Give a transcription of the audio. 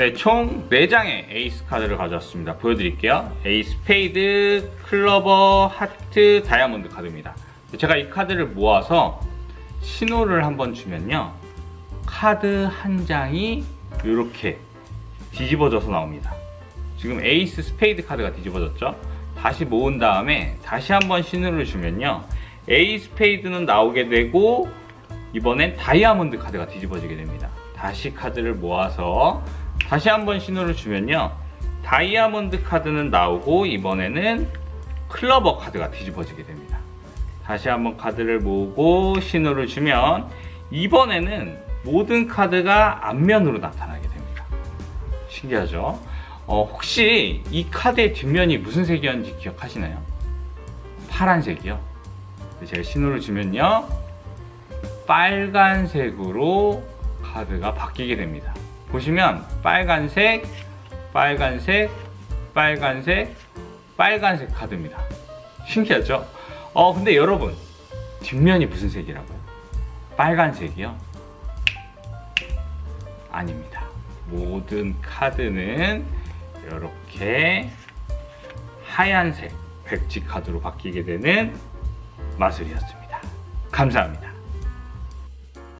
네, 총 4장의 에이스 카드를 가져왔습니다. 보여드릴게요. 에이스 페이드, 클러버, 하트, 다이아몬드 카드입니다. 제가 이 카드를 모아서 신호를 한번 주면요. 카드 한 장이 이렇게 뒤집어져서 나옵니다. 지금 에이스 스페이드 카드가 뒤집어졌죠? 다시 모은 다음에 다시 한번 신호를 주면요. 에이스 스페이드는 나오게 되고 이번엔 다이아몬드 카드가 뒤집어지게 됩니다. 다시 카드를 모아서 다시 한번 신호를 주면요. 다이아몬드 카드는 나오고 이번에는 클러버 카드가 뒤집어지게 됩니다. 다시 한번 카드를 모으고 신호를 주면 이번에는 모든 카드가 앞면으로 나타나게 됩니다. 신기하죠? 어, 혹시 이 카드의 뒷면이 무슨 색이었는지 기억하시나요? 파란색이요. 제가 신호를 주면요. 빨간색으로 카드가 바뀌게 됩니다. 보시면 빨간색, 빨간색, 빨간색, 빨간색 카드입니다. 신기하죠? 어, 근데 여러분, 뒷면이 무슨 색이라고요? 빨간색이요? 아닙니다. 모든 카드는 이렇게 하얀색 백지 카드로 바뀌게 되는 마술이었습니다. 감사합니다.